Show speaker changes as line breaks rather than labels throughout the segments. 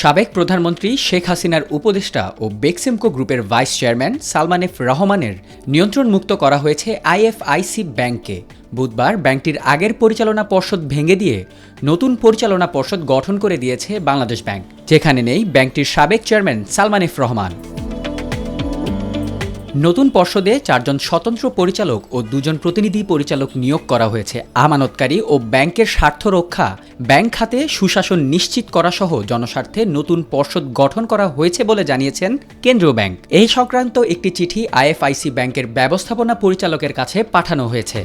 সাবেক প্রধানমন্ত্রী শেখ হাসিনার উপদেষ্টা ও বেক্সিমকো গ্রুপের ভাইস চেয়ারম্যান সালমান এফ রহমানের নিয়ন্ত্রণমুক্ত করা হয়েছে আইএফআইসি ব্যাংককে। বুধবার ব্যাংকটির আগের পরিচালনা পর্ষদ ভেঙে দিয়ে নতুন পরিচালনা পর্ষদ গঠন করে দিয়েছে বাংলাদেশ ব্যাংক, যেখানে নেই ব্যাংকটির সাবেক চেয়ারম্যান সালমান এফ রহমান। নতুন পর্ষদে চারজন স্বতন্ত্র পরিচালক ও দুজন প্রতিনিধি পরিচালক নিয়োগ করা হয়েছে। আমানতকারী ও ব্যাংকের স্বার্থ রক্ষা, ব্যাংক খাতে সুশাসন নিশ্চিত করা সহ জনস্বার্থে নতুন পর্ষদ গঠন করা হয়েছে বলে জানিয়েছেন কেন্দ্রীয় ব্যাংক। এই সংক্রান্ত একটি চিঠি আইএফআইসি ব্যাংকের ব্যবস্থাপনা পরিচালকের কাছে পাঠানো হয়েছে।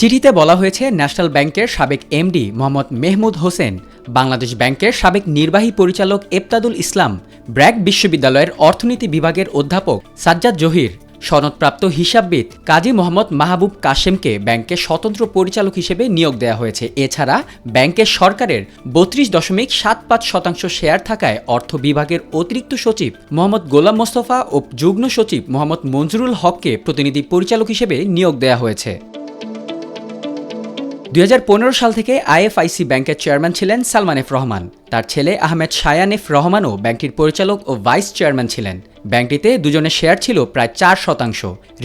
চিঠিতে বলা হয়েছে, ন্যাশনাল ব্যাংকের সাবেক এমডি মোহাম্মদ মেহমুদ হোসেন বাংলাদেশ ব্যাংকের সাবেক নির্বাহী পরিচালক এফতাদুল ইসলাম, ব্র্যাক বিশ্ববিদ্যালয়ের অর্থনীতি বিভাগের অধ্যাপক সাজ্জাদ জহির, সনদপ্রাপ্ত হিসাববিদ কাজী মোহাম্মদ মাহবুব কাশেমকে ব্যাংকের স্বতন্ত্র পরিচালক হিসেবে নিয়োগ দেওয়া হয়েছে। এছাড়া ব্যাংকের সরকারের বত্রিশ দশমিক সাত পাঁচ শতাংশ শেয়ার থাকায় অর্থ বিভাগের অতিরিক্ত সচিব মোহাম্মদ গোলাম মোস্তফা ও যুগ্ম সচিব মোহাম্মদ মঞ্জুরুল হককে প্রতিনিধি পরিচালক হিসেবে নিয়োগ দেওয়া হয়েছে। দুই হাজার পনেরো সাল থেকে আইএফআইসি ব্যাংকের চেয়ারম্যান ছিলেন সালমান এফ রহমান। তার ছেলে আহমেদ শায়ান এফ রহমানও ব্যাংকটির পরিচালক ও ভাইস চেয়ারম্যান ছিলেন। ব্যাংকটিতে দুজনের শেয়ার ছিল প্রায় চার শতাংশ।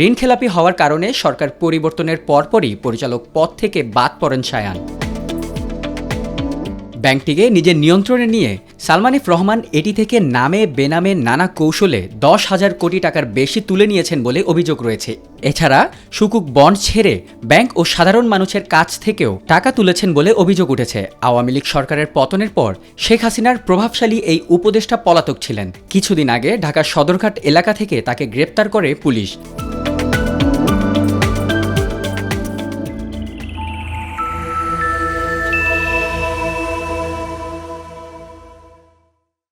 ঋণ খেলাপি হওয়ার কারণে সরকার পরিবর্তনের পরপরই পরিচালক পদ থেকে বাদ পড়েন শায়ান। ব্যাংকটিকে নিজের নিয়ন্ত্রণে নিয়ে সালমান এফ রহমান এটি থেকে নামে বেনামে নানা কৌশলে দশ হাজার কোটি টাকার বেশি তুলে নিয়েছেন বলে অভিযোগ রয়েছে। এছাড়া সুকুক বন্ড ছেড়ে ব্যাংক ও সাধারণ মানুষের কাছ থেকেও টাকা তুলেছেন বলে অভিযোগ উঠেছে। আওয়ামী লীগ সরকারের পতনের পর শেখ হাসিনার প্রভাবশালী এই উপদেষ্টা পলাতক ছিলেন। কিছুদিন আগে ঢাকার সদরঘাট এলাকা থেকে তাকে গ্রেপ্তার করে পুলিশ।